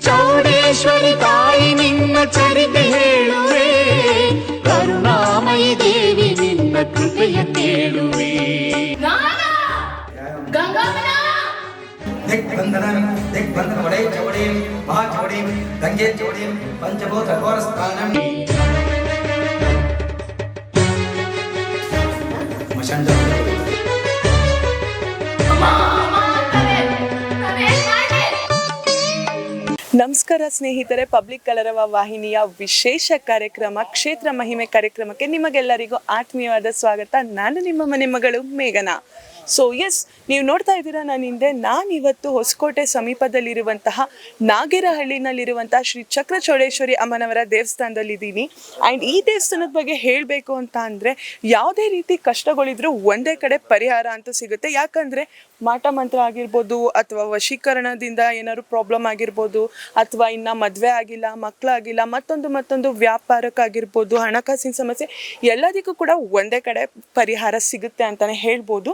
ಚೌಡೇಶ್ವರಿ ತಾಯಿ ನಿನ್ನ ಚರಿತೆ ಹೇಳುವೆ ಕರುಣಾಮಯಿ ದೇವಿ ನಿನ್ನ ಕೃಪೆಯ ಕೇಳುವೆ ಗಂಗಮ್ಮನ ದಿಗ್ಬಂಧನ ದಿಗ್ಬಂಧನ ವಡೇ ಚೌಡೀಂ ಮಹಾಚೌಡೀಂ ಗಂಗೆ ಚೌಡೀಂ ಪಂಚಭೂತ ಘೋರಸ್ಥಾನಂ ಮಶಂಡ ನಮಸ್ಕಾರ ಸ್ನೇಹಿತರೆ, ಪಬ್ಲಿಕ್ ಕಲರವ ವಾಹಿನಿಯ ವಿಶೇಷ ಕಾರ್ಯಕ್ರಮ, ಕ್ಷೇತ್ರ ಮಹಿಮೆ ಕಾರ್ಯಕ್ರಮಕ್ಕೆ ನಿಮಗೆಲ್ಲರಿಗೂ ಆತ್ಮೀಯವಾದ ಸ್ವಾಗತ. ನಾನು ನಿಮ್ಮ ಮನೆ ಮಗಳು ಮೇಘನಾ. ಸೊ ಎಸ್ ನೀವು ನೋಡ್ತಾ ಇದ್ದೀರಾ ನಾನು ಹಿಂದೆ ನಾನು ಇವತ್ತು ಹೊಸಕೋಟೆ ಸಮೀಪದಲ್ಲಿರುವಂತಹ ನಾಗೇರಹಳ್ಳಿನಲ್ಲಿರುವಂತಹ ಶ್ರೀ ಚಕ್ರ ಚೌಡೇಶ್ವರಿ ಅಮ್ಮನವರ ದೇವಸ್ಥಾನದಲ್ಲಿದ್ದೀನಿ ಆ್ಯಂಡ್ ಈ ದೇವಸ್ಥಾನದ ಬಗ್ಗೆ ಹೇಳಬೇಕು ಅಂತ ಅಂದರೆ, ಯಾವುದೇ ರೀತಿ ಕಷ್ಟಗಳಿದ್ರೂ ಒಂದೇ ಕಡೆ ಪರಿಹಾರ ಅಂತೂ ಸಿಗುತ್ತೆ. ಯಾಕಂದರೆ ಮಾಟ ಮಂತ್ರ ಆಗಿರ್ಬೋದು ಅಥವಾ ವಶೀಕರಣದಿಂದ ಏನಾದ್ರು ಪ್ರಾಬ್ಲಮ್ ಆಗಿರ್ಬೋದು ಅಥವಾ ಇನ್ನ ಮದುವೆ ಆಗಿಲ್ಲ ಮಕ್ಕಳಾಗಿಲ್ಲ ಮತ್ತೊಂದು ಮತ್ತೊಂದು ವ್ಯಾಪಾರಕ್ಕಾಗಿರ್ಬೋದು ಹಣಕಾಸಿನ ಸಮಸ್ಯೆ, ಎಲ್ಲದಕ್ಕೂ ಕೂಡ ಒಂದೇ ಕಡೆ ಪರಿಹಾರ ಸಿಗುತ್ತೆ ಅಂತಲೇ ಹೇಳ್ಬೋದು.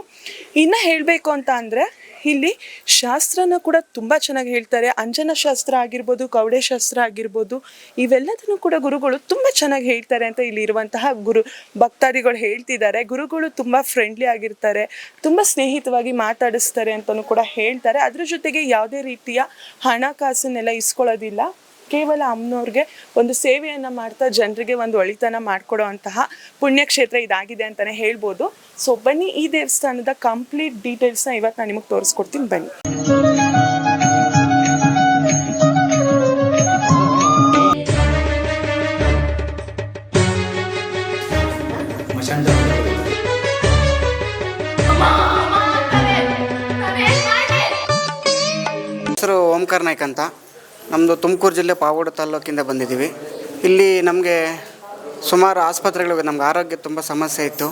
ಇನ್ನು ಹೇಳಬೇಕು ಅಂತ ಅಂದರೆ ಇಲ್ಲಿ ಶಾಸ್ತ್ರನ ಕೂಡ ತುಂಬ ಚೆನ್ನಾಗಿ ಹೇಳ್ತಾರೆ. ಅಂಜನ ಶಾಸ್ತ್ರ ಆಗಿರ್ಬೋದು ಕವಡೆ ಶಾಸ್ತ್ರ ಆಗಿರ್ಬೋದು, ಇವೆಲ್ಲದನ್ನು ಕೂಡ ಗುರುಗಳು ತುಂಬ ಚೆನ್ನಾಗಿ ಹೇಳ್ತಾರೆ ಅಂತ ಇಲ್ಲಿ ಇರುವಂತಹ ಗುರು ಭಕ್ತಾದಿಗಳು ಹೇಳ್ತಿದ್ದಾರೆ. ಗುರುಗಳು ತುಂಬ ಫ್ರೆಂಡ್ಲಿ ಆಗಿರ್ತಾರೆ, ತುಂಬ ಸ್ನೇಹಿತವಾಗಿ ಮಾತಾಡಿಸ್ತಾರೆ ಅಂತಲೂ ಕೂಡ ಹೇಳ್ತಾರೆ. ಅದ್ರ ಜೊತೆಗೆ ಯಾವುದೇ ರೀತಿಯ ಹಣಕಾಸನ್ನೆಲ್ಲ ಇಸ್ಕೊಳ್ಳೋದಿಲ್ಲ. ಕೇವಲ ಅಮ್ಮನವ್ರಿಗೆ ಒಂದು ಸೇವೆಯನ್ನು ಮಾಡ್ತಾ ಜನರಿಗೆ ಒಂದು ಒಳಿತನ ಮಾಡಿಕೊಡೋ ಅಂತಹ ಪುಣ್ಯಕ್ಷೇತ್ರ ಇದಾಗಿದೆ ಅಂತಲೇ ಹೇಳ್ಬೋದು. ಸೊ ಬನ್ನಿ ಈ ದೇವಸ್ಥಾನದ ಕಂಪ್ಲೀಟ್ ಡೀಟೇಲ್ಸ್ನ ಇವತ್ತು ನಾನು ನಿಮಗೆ ತೋರಿಸ್ಕೊಡ್ತೀನಿ. ಬನ್ನಿ. ನಾಯ್ಕ್ ಅಂತ. ನಮ್ಮದು ತುಮಕೂರು ಜಿಲ್ಲೆ ಪಾವಗಡ ತಾಲ್ಲೂಕಿಂದ ಬಂದಿದ್ದೀವಿ. ಇಲ್ಲಿ ನಮಗೆ ಸುಮಾರು ಆಸ್ಪತ್ರೆಗಳಿಗೆ ನಮ್ಗೆ ಆರೋಗ್ಯ ತುಂಬ ಸಮಸ್ಯೆ ಇತ್ತು.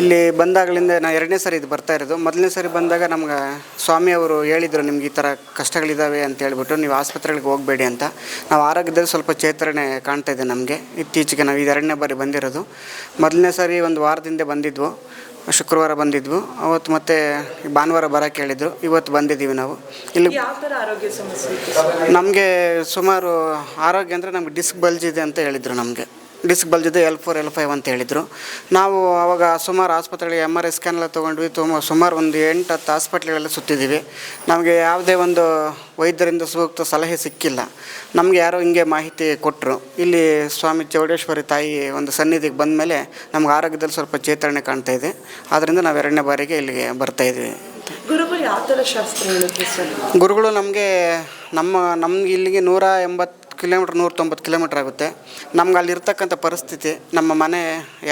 ಇಲ್ಲಿ ಬಂದಾಗಲಿಂದ ನಾನು ಎರಡನೇ ಸರಿ ಇದು ಬರ್ತಾ ಇರೋದು. ಮೊದಲನೇ ಸಾರಿ ಬಂದಾಗ ನಮ್ಗೆ ಸ್ವಾಮಿಯವರು ಹೇಳಿದರು, ನಿಮ್ಗೆ ಈ ಥರ ಕಷ್ಟಗಳಿದ್ದಾವೆ ಅಂತ ಹೇಳ್ಬಿಟ್ಟು ನೀವು ಆಸ್ಪತ್ರೆಗಳಿಗೆ ಹೋಗಬೇಡಿ ಅಂತ. ನಾವು ಆರೋಗ್ಯದಲ್ಲಿ ಸ್ವಲ್ಪ ಚೇತರಣೆ ಕಾಣ್ತಾ ಇದೆ ನಮಗೆ. ಇತ್ತೀಚೆಗೆ ನಾವು ಇದು ಎರಡನೇ ಬಾರಿ ಬಂದಿರೋದು. ಮೊದಲನೇ ಸಾರಿ ಒಂದು ವಾರದಿಂದ ಬಂದಿದ್ವು. ಶುಕ್ರವಾರ ಬಂದಿದ್ವು. ಅವತ್ತು ಮತ್ತೆ ಭಾನುವಾರ ಬರೋಕ್ಕೆ ಹೇಳಿದ್ರು ಇವತ್ತು ಬಂದಿದ್ದೀವಿ ನಾವು. ಇಲ್ಲಿ ಯಾವ ಆರೋಗ್ಯ ಸಮಸ್ಯೆ ನಮಗೆ ಸುಮಾರು ಆರೋಗ್ಯ ಅಂದರೆ ನಮ್ಗೆ ಡಿಸ್ಕ್ ಬಲ್ಜ್ ಇದೆ ಅಂತ ಹೇಳಿದರು ನಮಗೆ. ಡಿಸ್ಕ್ ಇದೆ ಎಲ್ ಫೋರ್ ಎಲ್ ಫೈವ್ ಅಂತ ಹೇಳಿದರು. ನಾವು ಅವಾಗ ಸುಮಾರು ಆಸ್ಪತ್ರೆಗಳಿಗೆ ಎಂ ಆರ್ ಐ ಸ್ಕ್ಯಾನ್ ಎಲ್ಲ ತೊಗೊಂಡ್ವಿ. ತುಂಬ ಸುಮಾರು ಒಂದು ಎಂಟು ಹತ್ತು ಹಾಸ್ಪಿಟ್ಲ್ಗಳೆಲ್ಲ ಸುತ್ತಿದ್ದೀವಿ. ನಮಗೆ ಯಾವುದೇ ಒಂದು ವೈದ್ಯರಿಂದ ಸೂಕ್ತ ಸಲಹೆ ಸಿಕ್ಕಿಲ್ಲ. ನಮಗೆ ಯಾರೋ ಹಿಂಗೆ ಮಾಹಿತಿ ಕೊಟ್ಟರು ಇಲ್ಲಿ ಸ್ವಾಮಿ ಚೌಡೇಶ್ವರಿ ತಾಯಿ ಒಂದು ಸನ್ನಿಧಿಗೆ ಬಂದ ಮೇಲೆ ನಮ್ಗೆ ಆರೋಗ್ಯದಲ್ಲಿ ಸ್ವಲ್ಪ ಚೇತರಣೆ ಕಾಣ್ತಾ ಇದೆ. ಆದ್ದರಿಂದ ನಾವು ಎರಡನೇ ಬಾರಿಗೆ ಇಲ್ಲಿಗೆ ಬರ್ತಾ ಇದ್ದೀವಿ ಗುರುಗಳು ಯಾವ ಥರ ಶಾಸ್ತ್ರ ಗುರುಗಳು ನಮಗೆ ನಮ್ಮ ನಮ್ಗೆ ಇಲ್ಲಿಗೆ ನೂರ ಎಂಬತ್ತು ಕಿಲೋಮೀಟ್ರ್ ನೂರ ತೊಂಬತ್ತು ಕಿಲೋಮೀಟ್ರ್ ಆಗುತ್ತೆ. ನಮ್ಗೆ ಅಲ್ಲಿರ್ತಕ್ಕಂಥ ಪರಿಸ್ಥಿತಿ ನಮ್ಮ ಮನೆ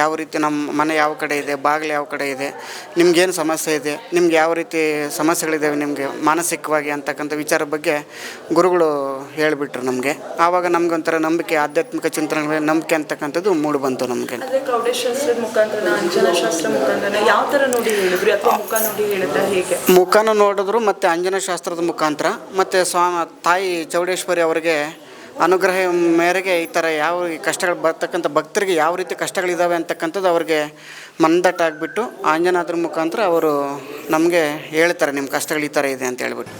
ಯಾವ ರೀತಿ ನಮ್ಮ ಮನೆ ಯಾವ ಕಡೆ ಇದೆ ಬಾಗಿಲು ಯಾವ ಕಡೆ ಇದೆ ನಿಮ್ಗೇನು ಸಮಸ್ಯೆ ಇದೆ ನಿಮ್ಗೆ ಯಾವ ರೀತಿ ಸಮಸ್ಯೆಗಳಿದ್ದಾವೆ ನಿಮಗೆ ಮಾನಸಿಕವಾಗಿ ಅಂತಕ್ಕಂಥ ವಿಚಾರ ಬಗ್ಗೆ ಗುರುಗಳು ಹೇಳಿಬಿಟ್ರು ನಮಗೆ. ಆವಾಗ ನಮ್ಗೆ ಒಂಥರ ನಂಬಿಕೆ ಆಧ್ಯಾತ್ಮಿಕ ಚಿಂತನೆಗಳ ನಂಬಿಕೆ ಅಂತಕ್ಕಂಥದ್ದು ಮೂಡಿ ಬಂತು ನಮಗೆ. ಮುಖನೂ ನೋಡಿದ್ರು ಮತ್ತು ಅಂಜನಶಾಸ್ತ್ರದ ಮುಖಾಂತರ ಮತ್ತು ಸ್ವಾಮಿ ತಾಯಿ ಚೌಡೇಶ್ವರಿ ಅವರಿಗೆ ಅನುಗ್ರಹ ಮೇರೆಗೆ ಈ ಥರ ಯಾವ ಕಷ್ಟಗಳು ಬರ್ತಕ್ಕಂಥ ಭಕ್ತರಿಗೆ ಯಾವ ರೀತಿ ಕಷ್ಟಗಳಿದ್ದಾವೆ ಅಂತಕ್ಕಂಥದ್ದು ಅವ್ರಿಗೆ ಮಂದಟ್ಟಾಗ್ಬಿಟ್ಟು ಆಂಜನಾದ್ರ ಮುಖಾಂತರ ಅವರು ನಮಗೆ ಹೇಳ್ತಾರೆ ನಿಮ್ಮ ಕಷ್ಟಗಳು ಈ ಥರ ಇದೆ ಅಂತ ಹೇಳ್ಬಿಟ್ಟು.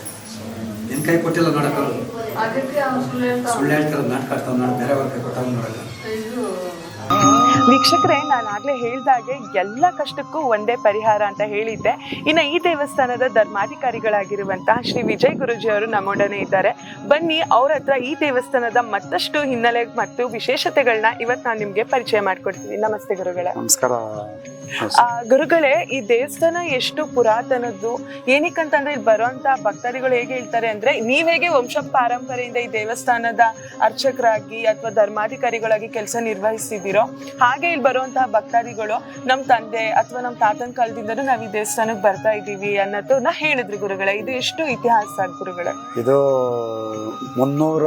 ನಿನ್ನ ಕೈ ಕೊಟ್ಟಿಲ್ಲ ಸುಳ್ಳು ಹೇಳ್ತಾರೆ ನಾಟಕ ಬೇರೆ ಅವ್ರ ಕೈ ಕೊಟ್ಟಾಗ ನೋಡಲ್ಲ. ವೀಕ್ಷಕರೇ, ನಾನು ಆಗ್ಲೇ ಹೇಳ್ದಾಗೆ ಎಲ್ಲ ಕಷ್ಟಕ್ಕೂ ಒಂದೇ ಪರಿಹಾರ ಅಂತ ಹೇಳಿದ್ದೆ. ಇನ್ನು ಈ ದೇವಸ್ಥಾನದ ಧರ್ಮಾಧಿಕಾರಿಗಳಾಗಿರುವಂತಹ ಶ್ರೀ ವಿಜಯ್ ಗುರುಜಿ ಅವರು ನಮ್ಮೊಡನೆ ಇದ್ದಾರೆ. ಬನ್ನಿ, ಅವ್ರ ಹತ್ರ ಈ ದೇವಸ್ಥಾನದ ಮತ್ತಷ್ಟು ಹಿನ್ನೆಲೆ ಮತ್ತು ವಿಶೇಷತೆಗಳನ್ನ ಇವತ್ತು ನಾನು ನಿಮಗೆ ಪರಿಚಯ ಮಾಡ್ಕೊಡ್ತೀನಿ. ನಮಸ್ತೆ ಗುರುಗಳೇ. ನಮಸ್ಕಾರ. ಗುರುಗಳೇ ಈ ದೇವಸ್ಥಾನ ಎಷ್ಟು ಪುರಾತನದ್ದು. ಏನಕ್ಕಂತಂದ್ರೆ ಇಲ್ಲಿ ಬರುವಂತ ಭಕ್ತಾದಿಗಳು ಹೇಗೆ ಹೇಳ್ತಾರೆ ಅಂದ್ರೆ ನೀವ್ ಹೇಗೆ ವಂಶ ಪಾರಂಪರೆಯಿಂದ ಈ ದೇವಸ್ಥಾನದ ಅರ್ಚಕರಾಗಿ ಅಥವಾ ಧರ್ಮಾಧಿಕಾರಿಗಳಾಗಿ ಕೆಲಸ ನಿರ್ವಹಿಸಿದಿರೋ ಹಾಗೆ ಇಲ್ಲಿ ಬರುವಂತಹ ಭಕ್ತಾದಿಗಳು ನಮ್ ತಂದೆ ಅಥವಾ ನಮ್ ತಾತನ ಕಾಲದಿಂದನೂ ನಾವ್ ಈ ದೇವಸ್ಥಾನಕ್ಕೆ ಬರ್ತಾ ಇದ್ದೀವಿ ಅನ್ನೋದನ್ನ ಹೇಳಿದ್ರು ಗುರುಗಳೇ. ಇದು ಎಷ್ಟು ಇತಿಹಾಸ ಗುರುಗಳೇ? ಇದು ಮುನ್ನೂರ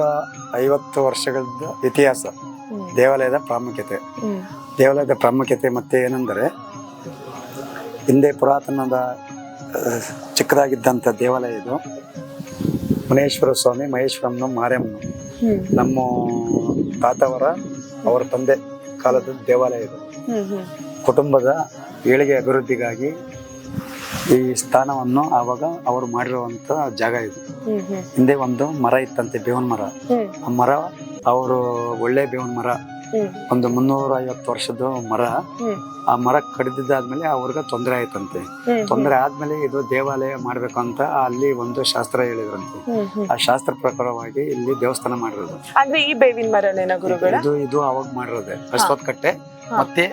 ಐವತ್ತು ವರ್ಷಗಳ ಇತಿಹಾಸ. ದೇವಾಲಯದ ಪ್ರಾಮುಖ್ಯತೆ. ದೇವಾಲಯದ ಪ್ರಾಮುಖ್ಯತೆ ಮತ್ತೆ ಏನೆಂದರೆ ಹಿಂದೆ ಪುರಾತನದ ಚಿಕ್ಕದಾಗಿದ್ದಂಥ ದೇವಾಲಯ ಇದು. ಮುನೇಶ್ವರ ಸ್ವಾಮಿ ಮಹೇಶ್ವರಮ್ಮನ ಮಾರ್ಯಮ್ಮನ ನಮ್ಮ ತಾತವರ ಅವರ ತಂದೆ ಕಾಲದ ದೇವಾಲಯ ಇದು. ಕುಟುಂಬದ ಏಳಿಗೆ ಅಭಿವೃದ್ಧಿಗಾಗಿ ಈ ಸ್ಥಾನವನ್ನು ಆವಾಗ ಅವರು ಮಾಡಿರುವಂತ ಜಾಗ ಇದು. ಹಿಂದೆ ಒಂದು ಮರ ಇತ್ತಂತೆ ಬೇವನ್ ಮರ. ಆ ಮರ ಅವರು ಒಳ್ಳೆ ಬೇವನ್ ಮರ. ಒಂದು ಮುನ್ನೂರ ಐವತ್ತು ವರ್ಷದ ಮರ ಆ ಮರ ಕಡಿದಿದ್ದಾದ್ಮೇಲೆ ಅವ್ರಿಗೆ ತೊಂದರೆ ಆಯ್ತಂತೆ. ತೊಂದರೆ ಆದ್ಮೇಲೆ ಇದು ದೇವಾಲಯ ಮಾಡ್ಬೇಕು ಅಂತ ಅಲ್ಲಿ ಒಂದು ಶಾಸ್ತ್ರ ಹೇಳಿದ್ರಂತೆ. ಆ ಶಾಸ್ತ್ರ ಪ್ರಕಾರವಾಗಿ ಇಲ್ಲಿ ದೇವಸ್ಥಾನ ಮಾಡಿರೋದು. ಅಂದ್ರೆ ಈ ಬೇವಿನ ಮರನೇನ ಗುರುಗಳ? ಇದು ಇದು ಅವಾಗ ಮಾಡಿರೋದೆ. ಅಶ್ವತ್ ಕಟ್ಟೆ ಮತ್ತೆ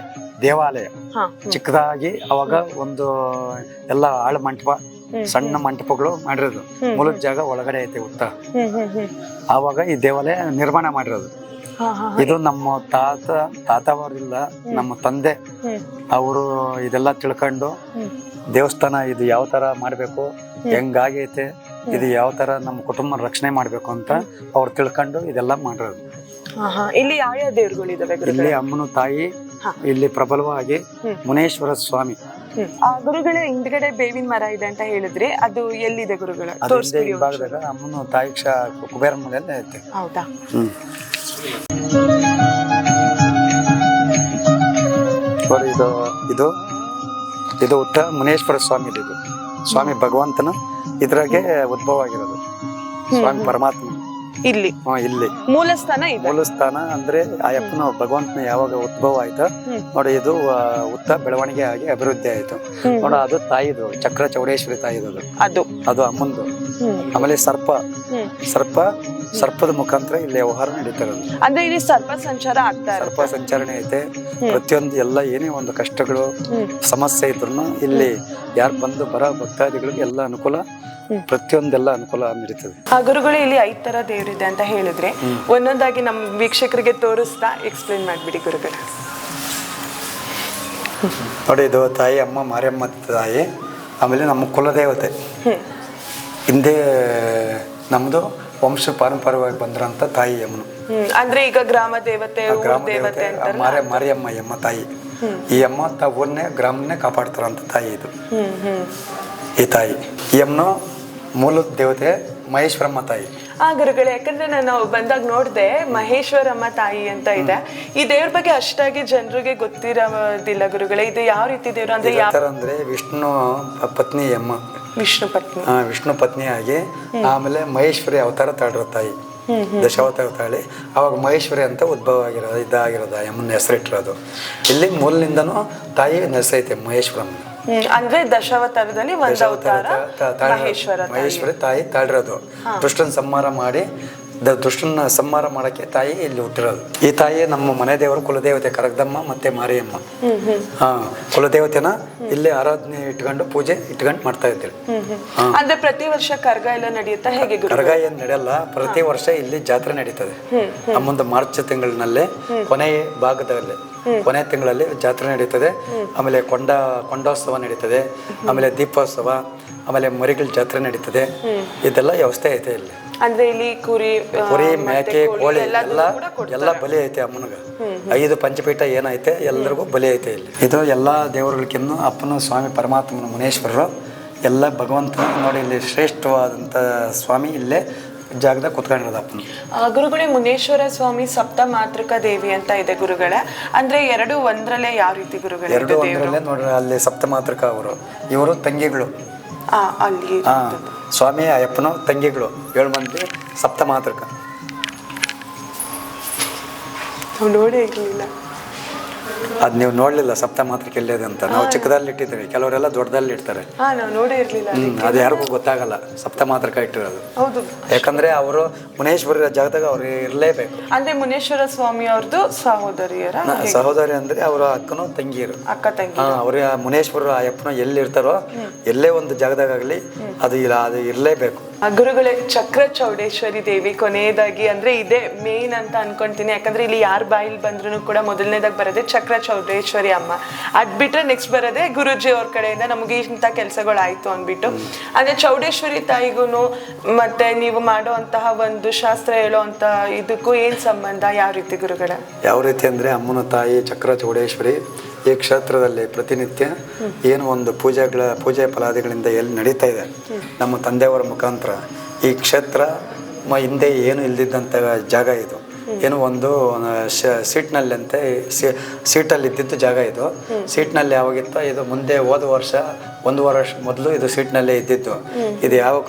ದೇವಾಲಯ. ಚಿಕ್ಕದಾಗಿ ಅವಾಗ ಒಂದು ಎಲ್ಲ ಆಳು ಮಂಟಪ ಸಣ್ಣ ಮಂಟಪಗಳು ಮಾಡಿರೋದು. ಮೂಲ ಮೂಲದ ಜಾಗ ಒಳಗಡೆ ಐತೆ ಉತ್ತ. ಆವಾಗ ಈ ದೇವಾಲಯ ನಿರ್ಮಾಣ ಮಾಡಿರೋದು. ಇದು ನಮ್ಮ ತಾತ ತಾತವರಿಲ್ಲ ನಮ್ಮ ತಂದೆ. ಅವರು ಇದೆಲ್ಲ ತಿಳ್ಕೊಂಡು ದೇವಸ್ಥಾನ ಇದು ಯಾವ ತರ ಮಾಡ್ಬೇಕು ಹೆಂಗಾಗೈತೆ ಇದು ಯಾವ ತರ ನಮ್ಮ ಕುಟುಂಬ ರಕ್ಷಣೆ ಮಾಡ್ಬೇಕು ಅಂತ ಅವ್ರು ತಿಳ್ಕೊಂಡು ಇದೆಲ್ಲ ಮಾಡಿರೋದು. ಇಲ್ಲಿ ಯಾವ ಯಾವ ಇಲ್ಲಿ ಅಮ್ಮನ ತಾಯಿ ಇಲ್ಲಿ ಪ್ರಬಲವಾಗಿ ಮುನೇಶ್ವರ ಸ್ವಾಮಿ. ಗುರುಗಳ ಹಿಂದ್ಗಡೆ ಬೇವಿನ ಮರ ಇದೆ ಅಂತ ಹೇಳಿದ್ರೆ ಅದು ಎಲ್ಲಿದೆ ಗುರುಗಳ? ಅಮ್ಮನ ತಾಯಿ ಕುಬೇರ ಮನೆಯಲ್ಲೇ ಐತೆ. ಹೌದಾ? ಇದು ಇದು ಇದು ಉತ್ತ ಮುನೇಶ್ವರ ಸ್ವಾಮಿ ಇದು. ಸ್ವಾಮಿ ಭಗವಂತನ ಇದ್ರಾಗೆ ಉದ್ಭವ ಆಗಿರೋದು. ಸ್ವಾಮಿ ಪರಮಾತ್ಮ. ಇಲ್ಲಿ? ಹ್ಮ್, ಇಲ್ಲಿ. ಮೂಲಸ್ಥಾನ ಇದೆ? ಮೂಲ ಸ್ಥಾನ ಅಂದ್ರೆ ಆ ಯಪ್ಪನ ಭಗವಂತನ ಯಾವಾಗ ಉದ್ಭವ ಆಯ್ತು ನೋಡಿ ಇದು ಆ, ಉತ್ತ ಬೆಳವಣಿಗೆ ಆಗಿ ಅಭಿವೃದ್ಧಿ ಆಯ್ತು. ನೋಡ ಅದು ತಾಯಿದು ಚಕ್ರ ಚೌಡೇಶ್ವರಿ ತಾಯಿದು ಅದು. ಅದು ಅಮ್ಮಂದು. ಆಮೇಲೆ ಸರ್ಪ. ಸರ್ಪ ಸರ್ಪದ ಮುಖಾಂತರ ಇಲ್ಲಿ ವ್ಯವಹಾರ ನಡೀತಾ ಇರೋದು. ಅಂದ್ರೆ ಇಲ್ಲಿ ಸರ್ಪ ಸಂಚಾರ ಆಗ್ತಾ ಸರ್ಪ ಸಂಚಾರಣೆ ಐತೆ. ಪ್ರತಿಯೊಂದು ಎಲ್ಲ ಏನೇ ಒಂದು ಕಷ್ಟಗಳು. ಸಮಸ್ಯೆ ಇದ್ರು ಇಲ್ಲಿ ಯಾರು ಬಂದು ಬರ ಭಕ್ತಾದಿಗಳಿಗೆ ಎಲ್ಲ ಅನುಕೂಲ. ಪ್ರತಿಯೊಂದೆಲ್ಲ ಅನುಕೂಲ ನಡೀತದೆ. ಆ ಗುರುಗಳು ಇಲ್ಲಿ ಐದ್ ತರ ದೇವರಿದೆ ಅಂತ ಹೇಳಿದ್ರೆ ಒಂದೊಂದಾಗಿ ನಮ್ಮ ವೀಕ್ಷಕರಿಗೆ ತೋರಿಸ್ತಾ ಎಕ್ಸ್ಪ್ಲೇನ್ ಮಾಡ್ಬಿಡಿ ಗುರುಗಳು. ನೋಡಿ ಇದು ತಾಯಿ ಅಮ್ಮ ಮಾರಿಯಮ್ಮ ತಾಯಿ ಆಮೇಲೆ ನಮ್ಮ ಕುಲದೇವತೆ. ಹಿಂದೆ ನಮ್ಮದು ವಂಶ ಪಾರಂಪರ್ಯವಾಗಿ ಬಂದ್ರಂತ ತಾಯಿ ಯಮ್ಮನು ಅಂದ್ರೆ ಈಗ ಗ್ರಾಮ ದೇವತೆ ಗ್ರಾಮ ದೇವತೆ ಮಾರ ಮಾರಿಯಮ್ಮ ಯಮ್ಮ ತಾಯಿ. ಈ ಅಮ್ಮ ತ ಊರನ್ನೇ ಗ್ರಾಮನ್ನೇ ಕಾಪಾಡ್ತಾರಂತ ತಾಯಿ ಇದು. ಈ ತಾಯಿ. ಯಮ್ಮನು ಮೂಲದ ದೇವತೆ ಮಹೇಶ್ವರಮ್ಮ ತಾಯಿ. ಆ ಗುರುಗಳೇ ಯಾಕಂದ್ರೆ ನಾನು ಬಂದಾಗ ನೋಡಿದೆ ಮಹೇಶ್ವರಮ್ಮ ತಾಯಿ ಅಂತ ಇದೆ. ಈ ದೇವ್ರ ಬಗ್ಗೆ ಅಷ್ಟಾಗಿ ಜನರಿಗೆ ಗೊತ್ತಿರೋದಿಲ್ಲ ಗುರುಗಳೇ. ಇದು ಯಾವ ರೀತಿ ದೇವ್ರು ಅಂದ್ರೆ ಯಾವ ಥರ ಅಂದ್ರೆ ವಿಷ್ಣು ಪತ್ನಿ ಅಮ್ಮ. ವಿಷ್ಣು ಪತ್ನಿ. ಆ, ವಿಷ್ಣು ಪತ್ನಿಯಾಗಿ ಆಮೇಲೆ ಮಹೇಶ್ವರಿ ಅವತಾರ ತಾಳಿರೋ ತಾಯಿ. ದಶಾವತಾರ ತಾಳಿ. ಅವಾಗ ಮಹೇಶ್ವರಿ ಅಂತ ಉದ್ಭವ ಆಗಿರೋದು ಇದಾಗಿರೋದು ಯಮ್ಮನ ಅಮ್ಮನ ಹೆಸರಿಟ್ಟಿರೋದು. ಇಲ್ಲಿ ಮೂಲನಿಂದನೂ ತಾಯಿ ನೆಸೈತೆ ಮಹೇಶ್ವರಮ್ಮ ಅಂದ್ರೆ ದಶಾವತಾರದಲ್ಲಿ ಒಂದು ಅವತಾರ. ಮಹೇಶ್ವರಿ ತಾಯಿ ತಾಳಿರೋದು ದುಷ್ಟನ ಸಂಹಾರ ಮಾಡಿ ದ- ದುಷ್ಟನ ಸಂಹಾರ ಮಾಡಕ್ಕೆ ತಾಯಿ ಇಲ್ಲಿ ಹುಟ್ಟಿರೋದು. ಈ ತಾಯಿ ನಮ್ಮ ಮನೆ ದೇವರು ಕುಲದೇವತೆ ಕರಗದಮ್ಮ ಮತ್ತೆ ಮಾರಿಯಮ್ಮ. ಹಾ ಕುಲದೇವತೆನ ಇಲ್ಲಿ ಆರಾಧನೆ ಇಟ್ಕೊಂಡು ಪೂಜೆ ಇಟ್ಕೊಂಡು ಮಾಡ್ತಾ ಇದ್ದೀವಿ. ಅಂದ್ರೆ ಪ್ರತಿ ವರ್ಷ ಕರ್ಗ ಎಲ್ಲ ನಡೆಯುತ್ತಾ ಹೇಗೆ ಕರ್ಗ ಕರಗ ಏನ್ ನಡೆಯಲ್ಲ ಪ್ರತಿ ವರ್ಷ ಇಲ್ಲಿ ಜಾತ್ರೆ ನಡೀತದೆ. ಮುಂದೆ ಮಾರ್ಚ್ ತಿಂಗಳಿನಲ್ಲೇ ಕೊನೆ ಭಾಗದಲ್ಲಿ ಕೊನೆ ತಿಂಗಳಲ್ಲಿ ಜಾತ್ರೆ ನಡೀತದೆ. ಆಮೇಲೆ ಕೊಂಡ ಕೊಂಡೋತ್ಸವ ನಡೀತದೆ. ಆಮೇಲೆ ದೀಪೋತ್ಸವ ಆಮೇಲೆ ಮರಿಗಳ ಜಾತ್ರೆ ನಡೀತದೆ. ಇದೆಲ್ಲ ವ್ಯವಸ್ಥೆ ಐತೆ ಇಲ್ಲಿ. ಅಂದ್ರೆ ಇಲ್ಲಿ ಕುರಿ ಆ, ಕುರಿ ಮತ್ತೆ ಮೇಕೆ ಕೋಳಿ ಎಲ್ಲದನ್ನೂ ಎಲ್ಲ ಕೂಡ ಕೊಡ್ತಾರೆ. ಎಲ್ಲ ಬಲಿ ಐತೆ ಅಮ್ಮನಿಗೆ. ಐದು ಪಂಚಪೀಠ ಏನೈತೆ ಎಲ್ಲರಿಗೂ ಬಲಿ ಐತೆ ಇಲ್ಲಿ. ಇದು ಎಲ್ಲ ದೇವರುಗಳಿಗಿನ್ನು ಅಪ್ಪನ ಸ್ವಾಮಿ ಪರಮಾತ್ಮನ ಮುನೇಶ್ವರರು ಎಲ್ಲ ಭಗವಂತನ ನೋಡಿ ಇಲ್ಲಿ ಶ್ರೇಷ್ಠವಾದಂಥ ಸ್ವಾಮಿ ಇಲ್ಲೇ ಜಾಗದಾಗ ಕುತ್ಕೊಂಡಿರೋದು ಅಪ್ಪನ. ಆ, ಗುರುಗಳೇ ಮುನೇಶ್ವರ ಸ್ವಾಮಿ ಸಪ್ತ ಮಾತೃಕ ದೇವಿ ಅಂತ ಇದೆ ಗುರುಗಳೇ. ಅಂದ್ರೆ ಎರಡು ಒಂದ್ರಲ್ಲೇ ಯಾವ ರೀತಿ ಗುರುಗಳೇ ಎರಡು ಒಂದರಲ್ಲೇ ನೋಡ್ರಿ ಅಲ್ಲಿ ಸಪ್ತಮಾತೃಕ ಅವರು. ಇವರು ತಂಗಿಗಳು. ಅಲ್ಲಿ ಸ್ವಾಮಿ ಅಯ್ಯಪ್ಪನ ತಂಗಿಗಳು ಏಳು ಮಂದಿ ಸಪ್ತ ಮಾತೃಕ ನೋಡಿ ಇರ್ಲಿಲ್ಲ. ಅದು ನೀವು ನೋಡಲಿಲ್ಲ ಮಾತ್ರಕ್ಕೆ ಎಲ್ಲಿದೆ ಅಂತ. ನಾವು ಚಿಕ್ಕದಲ್ಲಿ ಇಟ್ಟಿದ್ದೀವಿ ಕೆಲವರೆಲ್ಲ ದೊಡ್ಡದಲ್ಲಿ ಇಡ್ತಾರೆ ಹಾ ನಾವ್ ನೋಡೇ ಇರ್ಲಿಲ್ಲ ಹ್ಮ್, ಅದು ಯಾರಿಗೂ ಗೊತ್ತಾಗಲ್ಲ ಸಪ್ತ ಮಾತ್ರ ಇಟ್ಟಿರೋದು. ಹೌದು. ಯಾಕಂದ್ರೆ ಅವರು ಮುನೇಶ್ವರ ಜಾಗದಾಗ ಅವ್ರು ಇರಲೇಬೇಕು. ಅಂದ್ರೆ ಮುನೇಶ್ವರ ಸ್ವಾಮಿ ಅವ್ರದ್ದು ಸಹೋದರಿಯರ ಸಹೋದರಿ ಅಂದ್ರೆ ಅವರ ಅಕ್ಕನೂ ತಂಗಿಯರು. ಅಕ್ಕ ತಂಗಿ. ಹಾ ಅವ್ರ ಮುನೇಶ್ವರ ಅಯ್ಯಪ್ಪನ ಎಲ್ಲಿ ಇರ್ತಾರೋ ಎಲ್ಲೇ ಒಂದು ಜಾಗದಾಗಲಿ ಅದು ಇಲ್ಲ ಅದು ಇರಲೇಬೇಕು. ಗುರುಗಳೇ, ಚಕ್ರ ಚೌಡೇಶ್ವರಿ ದೇವಿ ಕೊನೆಯದಾಗಿ ಅಂದ್ರೆ ಇದೇ ಮೇನ್ ಅಂತ ಅನ್ಕೊಂತೀನಿ. ಯಾಕಂದ್ರೆ ಇಲ್ಲಿ ಯಾರು ಬಾಯಿಲ್ ಬಂದ್ರು ಕೂಡ ಮೊದಲನೇದಾಗಿ ಬರೋದೇ ಚಕ್ರ ಚೌಡೇಶ್ವರಿ ಅಮ್ಮ. ಅದ್ ಬಿಟ್ರೆ ನೆಕ್ಸ್ಟ್ ಬರೋದೇ ಗುರುಜಿ ಅವ್ರ ಕಡೆಯಿಂದ ನಮಗೆ ಇಂಥ ಕೆಲಸಗಳಾಯ್ತು ಅಂದ್ಬಿಟ್ಟು. ಅಂದ್ರೆ ಚೌಡೇಶ್ವರಿ ತಾಯಿಗೂ ಮತ್ತೆ ನೀವು ಮಾಡುವಂತಹ ಒಂದು ಶಾಸ್ತ್ರ ಹೇಳುವಂತ ಇದಕ್ಕೂ ಏನ್ ಸಂಬಂಧ? ಯಾವ ರೀತಿ ಗುರುಗಳ? ಯಾವ ರೀತಿ ಅಂದರೆ ಅಮ್ಮನ ತಾಯಿ ಚಕ್ರ ಚೌಡೇಶ್ವರಿ ಈ ಕ್ಷೇತ್ರದಲ್ಲಿ ಪ್ರತಿನಿತ್ಯ ಏನು ಒಂದು ಪೂಜೆಗಳ, ಪೂಜೆ ಫಲಾದಿಗಳಿಂದ ಎಲ್ಲಿ ನಡೀತಾ ಇದೆ, ನಮ್ಮ ತಂದೆಯವರ ಮುಖಾಂತರ ಈ ಕ್ಷೇತ್ರ ಮ ಹಿಂದೆ ಏನು ಇಲ್ದಿದ್ದಂಥ ಜಾಗ ಇದು. ಏನು ಒಂದು ಶ- ಸೀಟ್ನಲ್ಲಿ ಅಂತ ಸೀಟಲ್ಲಿ ಇದ್ದಿದ್ದು ಜಾಗ ಇದು. ಸೀಟ್ನಲ್ಲಿ ಯಾವಾಗಿತ್ತು ಇದು ಮುಂದೆ ಹೋದ ವರ್ಷ, ಒಂದು ವರ್ಷ ಮೊದಲು ಇದು ಸೀಟ್ನಲ್ಲೇ ಇದ್ದಿದ್ದು. ಇದು ಯಾವ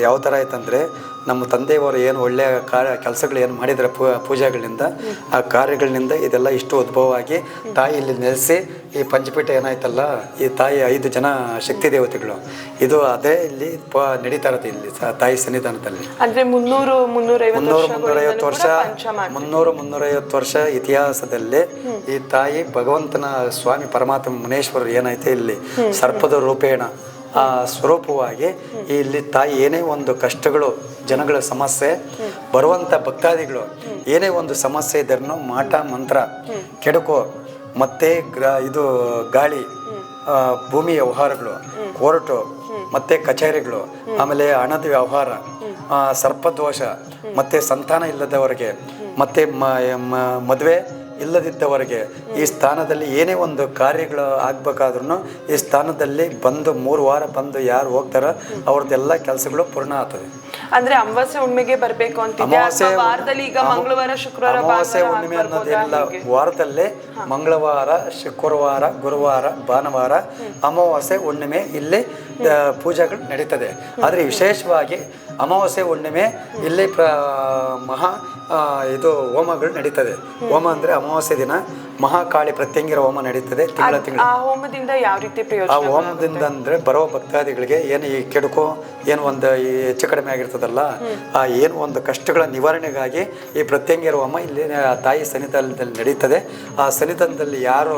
ಯಾವ ಥರ ಆಯ್ತಂದರೆ ನಮ್ಮ ತಂದೆಯವರು ಏನು ಒಳ್ಳೆಯ ಕಾರ್ಯ ಕೆಲಸಗಳು ಏನು ಮಾಡಿದರೆ ಪೂ ಪೂಜೆಗಳಿಂದ ಆ ಕಾರ್ಯಗಳಿಂದ ಇದೆಲ್ಲ ಇಷ್ಟು ಉದ್ಭವ ಆಗಿ ತಾಯಿ ಇಲ್ಲಿ ನೆಲೆಸಿ ಈ ಪಂಚಪೀಠ ಏನಾಯ್ತಲ್ಲ ಈ ತಾಯಿ ಐದು ಜನ ಶಕ್ತಿ ದೇವತೆಗಳು. ಇದು ಅದೇ ಇಲ್ಲಿ ಪ ನಡೀತಾ ಇರೋದು ಇಲ್ಲಿ ತಾಯಿ ಸನ್ನಿಧಾನದಲ್ಲಿ. ಅಂದ್ರೆ ಮುನ್ನೂರು ಮುನ್ನೂರೈವತ್ತು ಮುನ್ನೂರು ಮುನ್ನೂರೈವತ್ತು ವರ್ಷ ಮುನ್ನೂರು ಮುನ್ನೂರೈವತ್ತು ವರ್ಷ ಇತಿಹಾಸದಲ್ಲಿ ಈ ತಾಯಿ ಭಗವಂತನ ಸ್ವಾಮಿ ಪರಮಾತ್ಮ ಮುನೇಶ್ವರರು ಏನೈತೆ ಇಲ್ಲಿ ಸರ್ಪದ ರೂಪೇಣ. ಆ ಸ್ವರೂಪವಾಗಿ ಇಲ್ಲಿ ತಾಯಿ ಏನೇ ಒಂದು ಕಷ್ಟಗಳು, ಜನಗಳ ಸಮಸ್ಯೆ ಬರುವಂಥ ಭಕ್ತಾದಿಗಳು, ಏನೇ ಒಂದು ಸಮಸ್ಯೆ ಇದ್ರೂ ಮಾಟ, ಮಂತ್ರ, ಕೆಡುಕು, ಮತ್ತೆ ಗ್ರ, ಇದು ಗಾಳಿ ಭೂಮಿ ವ್ಯವಹಾರಗಳು, ಕೋರ್ಟು, ಮತ್ತೆ ಕಚೇರಿಗಳು, ಆಮೇಲೆ ಹಣದ ವ್ಯವಹಾರ ಸರ್ಪದೋಷ ಮತ್ತೆ ಸಂತಾನ ಇಲ್ಲದವರಿಗೆ, ಮತ್ತೆ ಮದುವೆ ಇಲ್ಲದಿದ್ದವರಿಗೆ ಈ ಸ್ಥಾನದಲ್ಲಿ ಏನೇ ಒಂದು ಕಾರ್ಯಗಳು ಆಗ್ಬೇಕಾದ್ರೂ ಈ ಸ್ಥಾನದಲ್ಲಿ ಬಂದು ಮೂರು ವಾರ ಬಂದು ಯಾರು ಹೋಗ್ತಾರೋ ಅವ್ರದ್ದೆಲ್ಲ ಕೆಲಸಗಳು ಪೂರ್ಣ ಆಗ್ತದೆ. ಅಂದ್ರೆ ಅಮಾವಾಸ್ಯೆ ಹುಣ್ಣಿಮೆಗೆ ಬರಬೇಕು ಅಥವಾ ವಾರದಲ್ಲಿ ಈಗ ಮಂಗಳವಾರ ಶುಕ್ರವಾರ ಅಮಾವಾಸ್ಯೆ ಹುಣ್ಣಿಮೆ ಅನ್ನೋದೆಲ್ಲ ವಾರದಲ್ಲೇ ಮಂಗಳವಾರ ಶುಕ್ರವಾರ ಗುರುವಾರ ಭಾನುವಾರ ಅಮಾವಾಸ್ಯೆ ಹುಣ್ಣಿಮೆ ಇಲ್ಲಿ ಪೂಜೆಗಳು ನಡೀತದೆ. ಆದರೆ ವಿಶೇಷವಾಗಿ ಅಮಾವಾಸ್ಯೆ ಹುಣ್ಣಿಮೆ ಇಲ್ಲಿ ಪ್ರ ಮಹಾ ಇದು ಹೋಮಗಳು ನಡೀತದೆ. ಹೋಮ ಅಂದ್ರೆ ಅಮಾವಾಸ್ಯೆ ದಿನ ಮಹಾಕಾಳಿ ಪ್ರತ್ಯಂಗಿರ ಹೋಮ ನಡೀತದೆ ತಿಂಗಳ ತಿಂಗಳ. ಆ ಹೋಮದಿಂದ ಯಾವ ರೀತಿ ಆ ಹೋಮದಿಂದ ಅಂದರೆ ಬರೋ ಭಕ್ತಾದಿಗಳಿಗೆ ಏನು ಈ ಕೆಡುಕು ಏನು ಒಂದು ಈ ಹೆಚ್ಚು ಕಡಿಮೆ ಆಗಿರ್ತದಲ್ಲ ಆ ಏನು ಒಂದು ಕಷ್ಟಗಳ ನಿವಾರಣೆಗಾಗಿ ಈ ಪ್ರತ್ಯಂಗಿರ ಹೋಮ ಇಲ್ಲಿ ತಾಯಿ ಸನ್ನಿಧಾನದಲ್ಲಿ ನಡೀತದೆ. ಆ ಸನ್ನಿಧಾನದಲ್ಲಿ ಯಾರು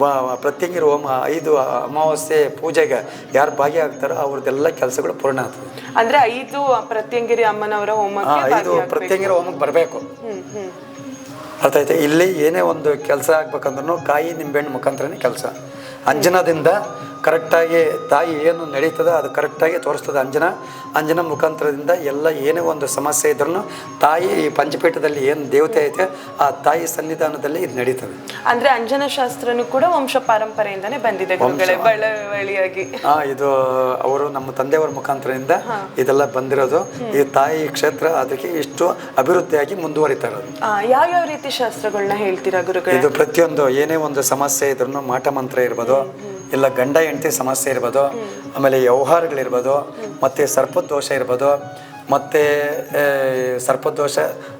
ಬ ಪ್ರತ್ಯಂಗಿರ ಹೋಮ ಐದು ಅಮಾವಾಸ್ಯೆ ಪೂಜೆಗೆ ಯಾರು ಭಾಗಿಯಾಗ್ತಾರೋ ಅವ್ರದ್ದೆಲ್ಲ ಕೆಲಸಗಳು ಪೂರ್ಣ ಆಗ್ತದೆ. ಅಂದ್ರೆ ಐದು ಪ್ರತ್ಯಂಗಿರಿ ಅಮ್ಮನವರ ಹೋಮಕ್ಕೆ ಭಾಗಿಯಾಗ್ಬೇಕು. ಪ್ರತ್ಯಂಗಿರ ಹೋಮಕ್ಕೆ ಬರಬೇಕು. ಅರ್ಥ ಐತೆ ಇಲ್ಲಿ ಏನೇ ಒಂದು ಕೆಲಸ ಆಗ್ಬೇಕಂದ್ರೂ ಕಾಯಿ ನಿಂಬೆಹಣ್ಣು ಮುಖಾಂತರನೇ ಕೆಲಸ. ಅಂಜನದಿಂದ ಕರೆಕ್ಟಾಗಿ ತಾಯಿ ಏನು ನಡೀತದೆ ಅದು ಕರೆಕ್ಟಾಗಿ ತೋರಿಸ್ತದೆ ಅಂಜನ. ಅಂಜನ ಮುಖಾಂತರದಿಂದ ಎಲ್ಲ ಏನೇ ಒಂದು ಸಮಸ್ಯೆ ಇದ್ರೂ ತಾಯಿ ಈ ಪಂಚಪೀಠದಲ್ಲಿ ಏನು ದೇವತೆ ಐತೆ ಆ ತಾಯಿ ಸನ್ನಿಧಾನದಲ್ಲಿ ಇದು ನಡೀತದೆ. ಅಂದ್ರೆ ಅಂಜನ ಶಾಸ್ತ್ರನು ಕೂಡ ವಂಶ ಪರಂಪರೆಯಿಂದನೇ ಬಂದಿದೆ ಗುರುಗಳೇ ಹಾ ಆ ಇದು ಅವರು ನಮ್ಮ ತಂದೆಯವರ ಮುಖಾಂತರದಿಂದ ಇದೆಲ್ಲ ಬಂದಿರೋದು. ಈ ತಾಯಿ ಕ್ಷೇತ್ರ ಅದಕ್ಕೆ ಇಷ್ಟು ಅಭಿವೃದ್ಧಿಯಾಗಿ ಮುಂದುವರಿತಾ ಇರೋದು ಯಾವ ಯಾವ್ಯಾವ ರೀತಿ ಶಾಸ್ತ್ರಗಳನ್ನ ಹೇಳ್ತೀರಾ ಗುರುಗಳು? ಇದು ಪ್ರತಿಯೊಂದು ಏನೇ ಒಂದು ಸಮಸ್ಯೆ ಇದ್ರೂ ಮಾಟ ಮಂತ್ರ ಇರ್ಬೋದು. ಇಲ್ಲ ಗಂಡ ಹೆಂಡತಿ ಸಮಸ್ಯೆ ಇರ್ಬೋದು ಆಮೇಲೆ ವ್ಯವಹಾರಗಳಿರ್ಬೋದು ಮತ್ತು ಸರ್ಪದೋಷ ಇರ್ಬೋದು ಮತ್ತು ಸರ್ಪದೋಷ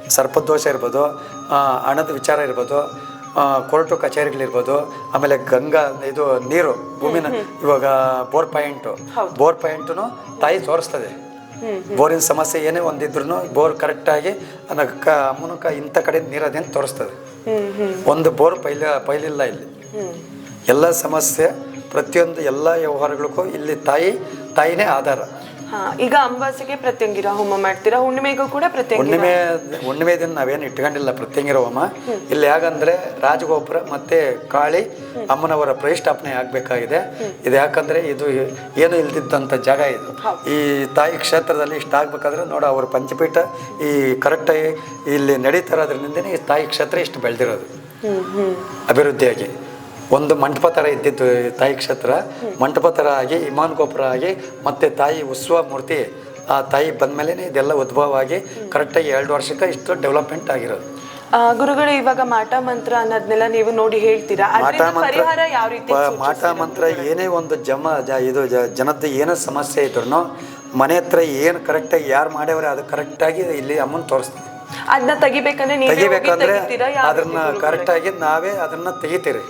ಸರ್ಪದೋಷ ಇರ್ಬೋದು ಆ, ಹಣದ ವಿಚಾರ ಇರ್ಬೋದು ಕೋರ್ಟು ಕಚೇರಿಗಳಿರ್ಬೋದು ಆಮೇಲೆ ಗಂಗಾ ಇದು ನೀರು ಭೂಮಿನ ಇವಾಗ ಬೋರ್ ಪಾಯಿಂಟು. ಬೋರ್ ಪಾಯಿಂಟು ತಾಯಿ ತೋರಿಸ್ತದೆ. ಬೋರಿನ ಸಮಸ್ಯೆ ಏನೇ ಒಂದಿದ್ರು ಬೋರ್ ಕರೆಕ್ಟಾಗಿ ಕ ಅಮ್ಮನಕ ಇಂಥ ಕಡೆ ನೀರದೇನು ತೋರಿಸ್ತದೆ. ಒಂದು ಬೋರ್ ಪೈಲ ಪೈಲಿಲ್ಲ ಇಲ್ಲಿ. ಎಲ್ಲ ಸಮಸ್ಯೆ ಪ್ರತಿಯೊಂದು ಎಲ್ಲ ವ್ಯವಹಾರಗಳಿಗೂ ಇಲ್ಲಿ ತಾಯಿ ತಾಯಿನೇ ಆಧಾರ. ಈಗ ಅಂಬಾಸಿಗೆ ಪ್ರತ್ಯಂಗಿರ ಹೋಮ ಮಾಡ್ತೀರಾ? ಹುಣ್ಣಿಮೆಗೂ ಕೂಡ ಪ್ರತ್ಯಂಗಿರ? ಹುಣ್ಣಿಮೆ ಹುಣ್ಣಿಮೆ ದಿನ ನಾವೇನು ಇಟ್ಕೊಂಡಿಲ್ಲ ಪ್ರತ್ಯಂಗಿರ ಹೋಮ. ಇಲ್ಲಿ ಯಾಕಂದ್ರೆ ರಾಜಗೋಪುರ ಮತ್ತೆ ಕಾಳಿ ಅಮ್ಮನವರ ಪ್ರತಿಷ್ಠಾಪನೆ ಆಗಬೇಕಾಗಿದೆ. ಇದು ಯಾಕಂದ್ರೆ ಇದು ಏನು ಇಲ್ದಿದ್ದಂತ ಜಾಗ ಇದು. ಈ ತಾಯಿ ಕ್ಷೇತ್ರದಲ್ಲಿ ಇಷ್ಟ ಆಗ್ಬೇಕಾದ್ರೆ ನೋಡ ಅವ್ರ ಪಂಚಪೀಠ ಈ ಕರೆಕ್ಟಾಗಿ ಇಲ್ಲಿ ನಡೀತಾ ಇರೋದ್ರಿಂದನೇ ಈ ತಾಯಿ ಕ್ಷೇತ್ರ ಇಷ್ಟು ಬೆಳೆದಿರೋದು. ಅಭಿವೃದ್ಧಿಯಾಗಿ. ಒಂದು ಮಂಟಪ ಥರ ಇದ್ದಿತ್ತು ತಾಯಿ ಕ್ಷೇತ್ರ. ಮಂಟಪ ಥರ ಆಗಿ ಇಮಾನ್ ಗೋಪುರ ಆಗಿ ಮತ್ತೆ ತಾಯಿ ಉತ್ಸವ ಮೂರ್ತಿ ಆ ತಾಯಿ ಬಂದಮೇಲೆ ಇದೆಲ್ಲ ಉದ್ಭವ ಆಗಿ ಕರೆಕ್ಟಾಗಿ ಎರಡು ವರ್ಷಕ್ಕೆ ಇಷ್ಟು ಡೆವಲಪ್ಮೆಂಟ್ ಆಗಿರೋದು. ಗುರುಗಳು ಇವಾಗ ಮಾಟ ಮಂತ್ರ ಅನ್ನೋದನ್ನೆಲ್ಲ ನೀವು ನೋಡಿ ಹೇಳ್ತೀರಾ? ಮಾಟ ಮಂತ್ರ ಏನೇ ಒಂದು ಜಮ ಇದು ಜ- ಜನದ ಏನೋ ಸಮಸ್ಯೆ ಇದ್ರು ಮನೆ ಹತ್ರ ಏನು ಕರೆಕ್ಟಾಗಿ ಯಾರು ಮಾಡ್ಯವ್ರೆ ಅದು ಕರೆಕ್ಟಾಗಿ ಇಲ್ಲಿ ಅಮ್ಮನ ತೋರಿಸ್ತೀವಿ ಅದನ್ನ ತೆಗಿಬೇಕಂದ್ರೆ ತೆಗಿಬೇಕಂದ್ರೆ ಅದನ್ನ? ಕರೆಕ್ಟಾಗಿ ನಾವೇ ಅದನ್ನ ತೆಗಿತೀರಿ.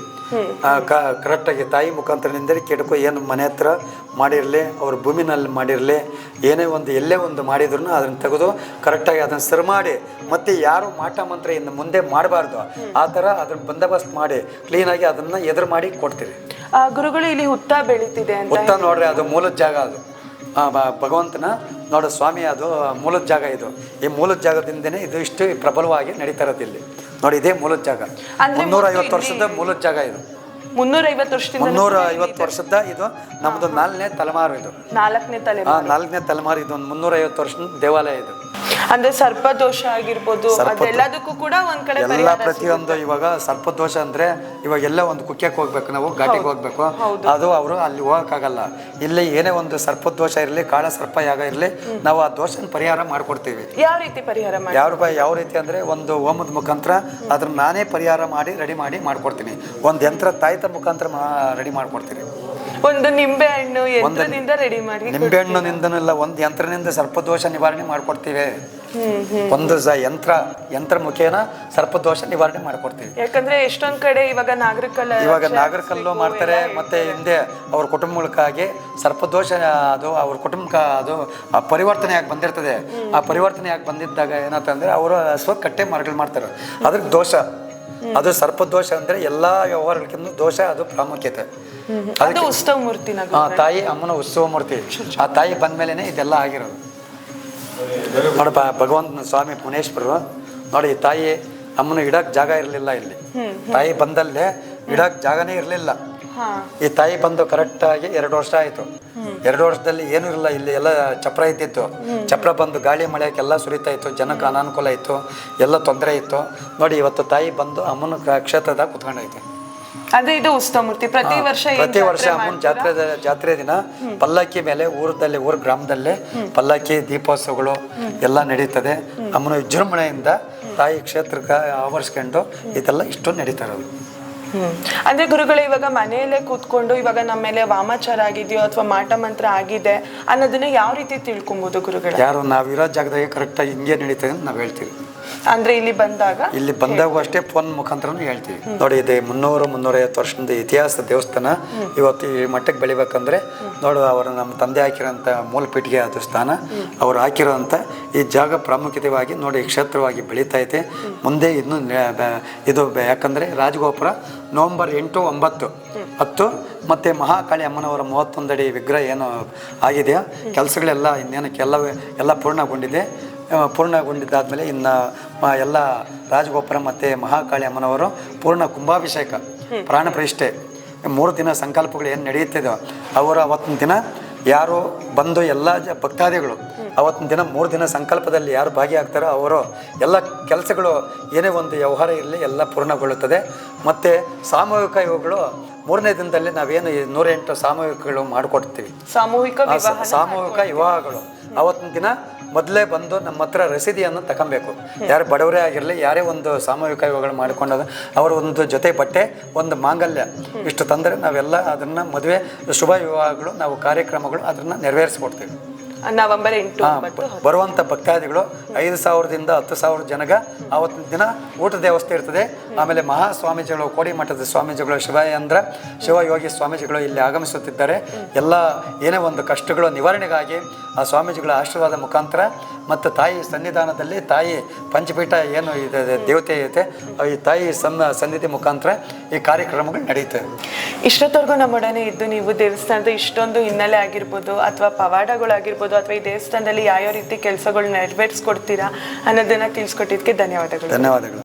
ಕರೆಕ್ಟಾಗಿ ತಾಯಿ ಮುಖಾಂತರ ನಿಂದರೆ ಕೆಡಕೋ ಏನು ಮನೆ ಹತ್ರ ಮಾಡಿರಲಿ ಅವ್ರ ಭೂಮಿನಲ್ಲಿ ಮಾಡಿರಲಿ ಏನೇ ಒಂದು ಎಲ್ಲೇ ಒಂದು ಮಾಡಿದ್ರು ಅದನ್ನು ತೆಗೆದು ಕರೆಕ್ಟಾಗಿ ಅದನ್ನು ಸರಿ ಮಾಡಿ. ಮತ್ತೆ ಯಾರು ಮಾಟ ಮಂತ್ರ ಇನ್ನು ಮುಂದೆ ಮಾಡಬಾರ್ದು. ಆ ಥರ ಅದನ್ನು ಬಂದೋಬಸ್ತ್ ಮಾಡಿ. ಕ್ಲೀನಾಗಿ ಅದನ್ನು ಎದುರು ಮಾಡಿ ಕೊಡ್ತೀರಿ. ಆ, ಗುರುಗಳು ಇಲ್ಲಿ ಹುತ್ತ ಬೆಳೀತಿದೆ ಹುತ್ತ ನೋಡ್ರಿ ಅದು ಮೂಲದ ಜಾಗ ಅದು. ಭಗವಂತನ ನೋಡು ಸ್ವಾಮಿ ಅದು ಮೂಲದ ಜಾಗ ಇದು. ಈ ಮೂಲದ ಜಾಗದಿಂದನೇ ಇದು ಇಷ್ಟು ಪ್ರಬಲವಾಗಿ ನಡೀತಾ ಇರೋದು ಇಲ್ಲಿ. ನೋಡಿ ಇದೇ ಮೂಲದ ಜಾಗ. ಅಂದ್ರೆ ಮುನ್ನೂರ ಮೊದ್ಲು ಐವತ್ತು ವರ್ಷದ ಮೂಲದ ಜಾಗ ಇದು. ಮುನ್ನೂರ ಐವತ್ತು ವರ್ಷದಿಂದ ಮುನ್ನೂರ ಐವತ್ತು ವರ್ಷದ ಇದು ನಮ್ಮದು ನಾಲ್ಕನೇ ತಲೆಮಾರು ಇದು. ನಾಲ್ಕನೇ ತಲೆ ನಾಲ್ಕನೇ ತಲೆಮಾರು ಇದು ಒಂದು ಮುನ್ನೂರ ಐವತ್ತು ವರ್ಷದ ದೇವಾಲಯ ಇದು. ಅಂದ್ರೆ ಸರ್ಪದೋಷ ಆಗಿರ್ಬೋದು. ಅದೆಲ್ಲದಕ್ಕೂ ಕೂಡ ಒಂದ್ ಕಡೆ ಎಲ್ಲ ಪ್ರತಿಯೊಂದು ಇವಾಗ ಸರ್ಪದೋಷ ಅಂದ್ರೆ ಇವಾಗ ಎಲ್ಲ ಒಂದು ಕುಕ್ಕೆ ಹೋಗ್ಬೇಕು ನಾವು ಘಾಟಿಗೆ ಹೋಗ್ಬೇಕು. ಅದು ಅವರು ಅಲ್ಲಿ ಹೋಗಕ್ಕಾಗಲ್ಲ. ಇಲ್ಲಿ ಏನೇ ಒಂದು ಸರ್ಪದೋಷ ಇರಲಿ ಕಾಳ ಸರ್ಪ ಯಾಗ ಇರಲಿ ನಾವು ಆ ದೋಷನ ಪರಿಹಾರ ಮಾಡ್ಕೊಡ್ತೀವಿ. ಯಾವ ರೀತಿ ಪರಿಹಾರ ಯಾವ ರೂಪಾಯಿ ಯಾವ ರೀತಿ ಅಂದ್ರೆ ಒಂದು ಹೋಮದ ಮುಖಾಂತರ ಅದನ್ನ ನಾನೇ ಪರಿಹಾರ ಮಾಡಿ ರೆಡಿ ಮಾಡಿ ಮಾಡ್ಕೊಡ್ತೀನಿ. ಒಂದು ಯಂತ್ರ ತಾಯ್ತ ಮುಖಾಂತರ ರೆಡಿ ಮಾಡ್ಕೊಡ್ತೀನಿ. ಒಂದು ನಿಂಬೆ ಹಣ್ಣು ಯಂತ್ರದಿಂದ ರೆಡಿ ಮಾಡಿ ನಿಂಬೆ ಹಣ್ಣಿನಿಂದನಲ್ಲ ಒಂದು ಯಂತ್ರದಿಂದ ಸರ್ಪದೋಷ ನಿವಾರಣೆ ಮಾಡ್ಕೊಡ್ತೀವಿ. ಒಂದು ಯಂತ್ರ ಯಂತ್ರ ಮುಖೇನ ಸರ್ಪದೋಷ ನಿವಾರಣೆ ಮಾಡ್ಕೊಡ್ತೀವಿ. ಯಾಕಂದ್ರೆ ಎಷ್ಟೊಂದ್ ಕಡೆ ಇವಾಗ ನಾಗರಿಕಲ್ಲ ಇವಾಗ ನಾಗರಿಕಲ್ಲು ಮಾಡ್ತಾರೆ ಮತ್ತೆ ಹಿಂದೆ ಅವ್ರ ಕುಟುಂಬಕ್ಕಾಗಿ ಸರ್ಪದೋಷ ಅದು ಅವ್ರ ಕುಟುಂಬಕ್ಕೆ ಅದು ಆ ಪರಿವರ್ತನೆ ಆಗಿ ಬಂದಿರ್ತದೆ. ಆ ಪರಿವರ್ತನೆ ಆಗಿ ಬಂದಿದ್ದಾಗ ಏನಂತಂದ್ರೆ ಅವರು ಸ್ವ ಕಟ್ಟೆ ಮರಗಳು ಮಾಡ್ತಾರೆ. ಅದ್ರ ದೋಷ. ಅದು ಸರ್ಪದೋಷ ಅಂದ್ರೆ ಎಲ್ಲಾ ವ್ಯವಹಾರಗಳಿಗಿಂತ ದೋಷ ಅದು ಪ್ರಾಮುಖ್ಯತೆ. ಅದು ಅದಕ್ಕೆ ಉತ್ಸವ ಮೂರ್ತಿ ಆ ತಾಯಿ ಅಮ್ಮನ ಉತ್ಸವ ಮೂರ್ತಿ ಆ ತಾಯಿ ಬಂದ್ಮೇಲೆನೆ ಇದೆಲ್ಲ ಆಗಿರೋದು. ನೋಡಪ್ಪ ಭಗವಂತನ ಸ್ವಾಮಿ ಮುನೇಶ್ವರರು ನೋಡಿ ತಾಯಿ ಅಮ್ಮನ ಇಡಕ್ ಜಾಗ ಇರಲಿಲ್ಲ ಇಲ್ಲಿ. ತಾಯಿ ಬಂದಲ್ಲೇ ಇಡಕ್ ಜಾಗನೇ ಇರಲಿಲ್ಲ. ಈ ತಾಯಿ ಬಂದು ಕರೆಕ್ಟ್ ಆಗಿ ಎರಡು ವರ್ಷ ಆಯ್ತು. ಎರಡು ವರ್ಷದಲ್ಲಿ ಏನೂ ಇಲ್ಲ ಇಲ್ಲಿ ಎಲ್ಲ ಚಪ್ರ ಇದ್ದಿತ್ತು. ಚಪ್ರ ಬಂದು ಗಾಳಿ ಮಳೆಗೆಲ್ಲ ಸುರಿತಾ ಇತ್ತು ಜನಕ್ಕೆ ಅನಾನುಕೂಲ ಇತ್ತು ಎಲ್ಲ ತೊಂದರೆ ಇತ್ತು. ನೋಡಿ ಇವತ್ತು ತಾಯಿ ಬಂದು ಅಮ್ಮನ ಕ್ಷೇತ್ರದ ಕ್ಷೇತ್ರದಾಗ ಕುತ್ಕೊಂಡೈತೆ. ಅದೇ ಇದು ಉತ್ಸವಮೂರ್ತಿ ಪ್ರತಿ ವರ್ಷ ಪ್ರತಿ ವರ್ಷ ಅಮ್ಮನ ಜಾತ್ರೆ ಜಾತ್ರೆ ದಿನ ಪಲ್ಲಕ್ಕಿ ಮೇಲೆ ಊರದಲ್ಲಿ ಊರ ಗ್ರಾಮದಲ್ಲೇ ಪಲ್ಲಕ್ಕಿ ದೀಪೋತ್ಸವಗಳು ಎಲ್ಲ ನಡೀತದೆ. ಅಮ್ಮನ ವಿಜೃಂಭಣೆಯಿಂದ ತಾಯಿ ಕ್ಷೇತ್ರಕ್ಕೆ ಆವರಿಸ್ಕೊಂಡು ಇದೆಲ್ಲ ಇಷ್ಟು ನಡೀತಾರೆ ಇರೋದು. ಅಂದ್ರೆ ಗುರುಗಳು, ಇವಾಗ ಮನೆಯಲ್ಲೇ ಕೂತ್ಕೊಂಡು ಇವಾಗ ನಮ್ಮ ಮೇಲೆ ವಾಮಾಚಾರ ಆಗಿದೆಯೋ ಅಥವಾ ಮಾಟ ಮಂತ್ರ ಆಗಿದೆ ಅನ್ನೋದನ್ನ ಯಾವ ರೀತಿ ತಿಳ್ಕೊಬಹುದು ಗುರುಗಳು? ಯಾರು, ನಾವಿರೋ ಜಾಗದಾಗೆ ಕರೆಕ್ಟಾಗಿ ಹಿಂಗೆ ನಡೀತದೆ ಅಂತ ನಾವು ಹೇಳ್ತೀವಿ. ಅಂದ್ರೆ ಇಲ್ಲಿ ಬಂದಾಗ? ಇಲ್ಲಿ ಬಂದಾಗ ಅಷ್ಟೇ ಫೋನ್ ಮುಖಾಂತರನೂ ಹೇಳ್ತೀವಿ. ನೋಡಿ, ಇದೆ ಮುನ್ನೂರು, ಮುನ್ನೂರೈವತ್ತು ವರ್ಷದ ಇತಿಹಾಸದ ದೇವಸ್ಥಾನ. ಇವತ್ತು ಈ ಮಟ್ಟಕ್ಕೆ ಬೆಳಿಬೇಕಂದ್ರೆ, ನೋಡು, ಅವರು ನಮ್ಮ ತಂದೆ ಹಾಕಿರೋಂಥ ಮೂಲಪೀಠಿಗೆ ಅದು ಸ್ಥಾನ. ಅವ್ರು ಹಾಕಿರೋಂಥ ಈ ಜಾಗ ಪ್ರಾಮುಖ್ಯತೆವಾಗಿ ನೋಡಿ, ಕ್ಷೇತ್ರವಾಗಿ ಬೆಳೀತಾ ಐತೆ. ಮುಂದೆ ಇನ್ನು ಇದು ಯಾಕಂದ್ರೆ ರಾಜಗೋಪುರ ನವೆಂಬರ್ ಎಂಟು, ಒಂಬತ್ತು, ಹತ್ತು, ಮತ್ತು ಮಹಾಕಾಳಿ ಅಮ್ಮನವರ ಮೂವತ್ತೊಂದಡಿ ವಿಗ್ರಹ ಏನು ಆಗಿದೆಯಾ, ಕೆಲಸಗಳೆಲ್ಲ ಇನ್ನೇನಕ್ಕೆ ಎಲ್ಲ ಎಲ್ಲ ಪೂರ್ಣಗೊಂಡಿದೆ. ಪೂರ್ಣಗೊಂಡಿದ್ದಾದಮೇಲೆ ಇನ್ನು ಇನ್ನ ಎಲ್ಲ ರಾಜಗೋಪುರ ಮತ್ತು ಮಹಾಕಾಳಿ ಅಮ್ಮನವರು ಪೂರ್ಣ ಕುಂಭಾಭಿಷೇಕ ಪ್ರಾಣ ಪ್ರತಿಷ್ಠೆ ಮೂರು ದಿನ ಸಂಕಲ್ಪಗಳು ಏನು ನಡೆಯುತ್ತಿದೋ ಅವರು ಅವತ್ತಿನ ದಿನ ಯಾರು ಬಂದು ಎಲ್ಲ ಜ ಭಕ್ತಾದಿಗಳು ಅವತ್ತಿನ ದಿನ ಮೂರು ದಿನ ಸಂಕಲ್ಪದಲ್ಲಿ ಯಾರು ಭಾಗಿಯಾಗ್ತಾರೋ ಅವರು ಎಲ್ಲ ಕೆಲಸಗಳು ಏನೇ ಒಂದು ವ್ಯವಹಾರ ಇರಲಿ ಎಲ್ಲ ಪೂರ್ಣಗೊಳ್ಳುತ್ತದೆ. ಮತ್ತು ಸಾಮೂಹಿಕ ಇವುಗಳು ಮೂರನೇ ದಿನದಲ್ಲಿ ನಾವೇನು ನೂರೆಂಟು ಸಾಮೂಹಿಕಗಳು ಮಾಡಿಕೊಡ್ತೀವಿ. ಸಾಮೂಹಿಕ ಸಾಮೂಹಿಕ ವಿವಾಹಗಳು. ಅವತ್ತಿನ ದಿನ ಮೊದಲೇ ಬಂದು ನಮ್ಮ ಹತ್ರ ರಸೀದಿಯನ್ನು ತಗೊಬೇಕು ಯಾರು ಬಡವರೇ ಆಗಿರಲಿ, ಯಾರೇ ಒಂದು ಸಾಮೂಹಿಕ ಯೋಗಗಳು ಮಾಡಿಕೊಂಡಾಗ ಅವರ ಒಂದು ಜೊತೆ ಬಟ್ಟೆ, ಒಂದು ಮಾಂಗಲ್ಯ ಇಷ್ಟು ತಂದರೆ ನಾವೆಲ್ಲ ಅದನ್ನು ಮದುವೆ ಶುಭ ವಿವಾಹಗಳು, ನಾವು ಕಾರ್ಯಕ್ರಮಗಳು ಅದನ್ನು ನೆರವೇರಿಸ್ಕೊಡ್ತೀವಿ. ನವೆಂಬರ್ ಎಂಟು ಬರುವಂತ ಬರುವಂಥ ಭಕ್ತಾದಿಗಳು ಐದು ಸಾವಿರದಿಂದ ಹತ್ತು ಸಾವಿರ ಜನಗ ಆವತ್ತಿನ ದಿನ ಊಟದ ವ್ಯವಸ್ಥೆ ಇರ್ತದೆ. ಆಮೇಲೆ ಮಹಾ ಸ್ವಾಮೀಜಿಗಳು ಕೋಡಿಮಠದ ಸ್ವಾಮೀಜಿಗಳು ಶಿವಯಂದ್ರ ಶಿವಯೋಗಿ ಸ್ವಾಮೀಜಿಗಳು ಇಲ್ಲಿ ಆಗಮಿಸುತ್ತಿದ್ದಾರೆ. ಎಲ್ಲ ಏನೇ ಒಂದು ಕಷ್ಟಗಳು ನಿವಾರಣೆಗಾಗಿ ಆ ಸ್ವಾಮೀಜಿಗಳ ಆಶೀರ್ವಾದ ಮುಖಾಂತರ ಮತ್ತು ತಾಯಿ ಸನ್ನಿಧಾನದಲ್ಲಿ ತಾಯಿ ಪಂಚಪೀಠ ಏನು ಇದೆ ದೇವತೆ ಐತೆ ಈ ತಾಯಿ ಸನ್ನ ಸನ್ನಿಧಿ ಮುಖಾಂತರ ಈ ಕಾರ್ಯಕ್ರಮಗಳು ನಡೀತವೆ ಇಷ್ಟೊತ್ತವರೆಗೂ ನಮ್ಮೊಡನೆ ಇದ್ದು ನೀವು ದೇವಸ್ಥಾನದ ಇಷ್ಟೊಂದು ಹಿನ್ನೆಲೆ ಆಗಿರ್ಬೋದು ಅಥವಾ ಪವಾಡಗಳಾಗಿರ್ಬೋದು ಅಥವಾ ಈ ದೇವಸ್ಥಾನದಲ್ಲಿ ಯಾವ ರೀತಿ ಕೆಲಸಗಳು ನೆರವೇರಿಸ್ಕೊಡ್ತೀರಾ ಅನ್ನೋದನ್ನು ತಿಳಿಸ್ಕೊಟ್ಟಿದ್ದಕ್ಕೆ ಧನ್ಯವಾದಗಳು. ಧನ್ಯವಾದಗಳು.